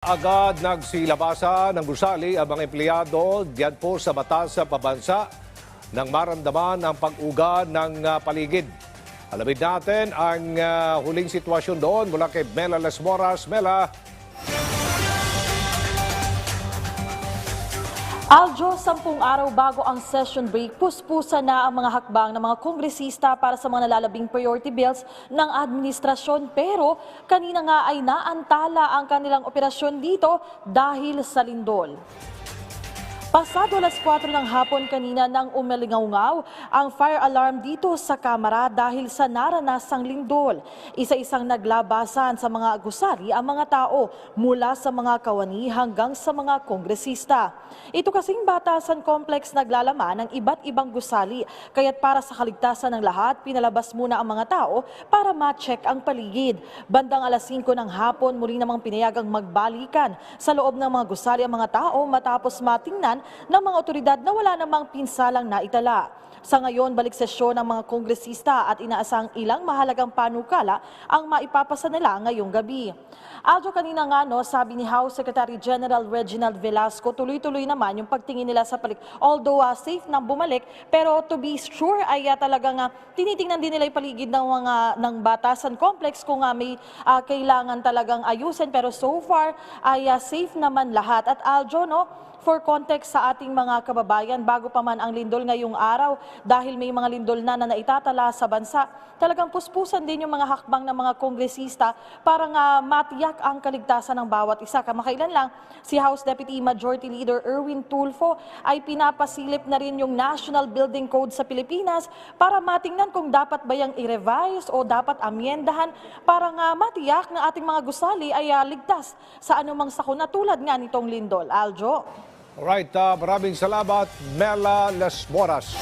Agad nagsilabasa ng gusali ang mga empleyado diyan po sa batas sa pabansa nang maramdaman ang pag-uga ng ah, paligid. Alamin natin ang ah, huling sitwasyon doon mula kay Mela Las Moras. Mela, Aljo, sampung araw bago ang session break, puspusa na ang mga hakbang ng mga kongresista para sa mga nalalabing priority bills ng administrasyon. Pero kanina nga ay naantala ang kanilang operasyon dito dahil sa lindol. Pasado alas 4 ng hapon kanina nang umalingaw ang fire alarm dito sa Kamara dahil sa naranasang lindol. Isa-isang naglabasan sa mga gusali ang mga tao mula sa mga kawani hanggang sa mga kongresista. Ito kasing batasan complex naglalaman ng iba't ibang gusali kaya't para sa kaligtasan ng lahat, pinalabas muna ang mga tao para ma-check ang paligid. Bandang alas 5 ng hapon, muli namang pinayagang magbalikan sa loob ng mga gusali ang mga tao matapos matingnan ng mga otoridad na wala namang pinsalang naitala. Sa ngayon, balik sesyon ng mga kongresista at inaasang ilang mahalagang panukala ang maipapasa nila ngayong gabi. Aljo kanina nga no, sabi ni House Secretary General Reginald Velasco, tuloy-tuloy naman yung pagtingin nila sa palik. Although ah, safe nang bumalik, pero to be sure ay ah, talagang ah, tinitingnan din nila yung paligid ng mga ng batasan complex kung ah, may ah, kailangan talagang ayusin. Pero so far ay ah, safe naman lahat. At Aljo, no, For context sa ating mga kababayan, bago pa man ang lindol ngayong araw, dahil may mga lindol na na naitatala sa bansa, talagang puspusan din yung mga hakbang ng mga kongresista para nga matiyak ang kaligtasan ng bawat isa. Kamakailan lang, si House Deputy Majority Leader Erwin Tulfo ay pinapasilip na rin yung National Building Code sa Pilipinas para matingnan kung dapat ba yung i-revise o dapat amyendahan para nga matiyak na ating mga gusali ay ah, ligtas sa anumang sakuna tulad nga nitong lindol. Aljo? Alright, ah, maraming salamat Mela Las Moras.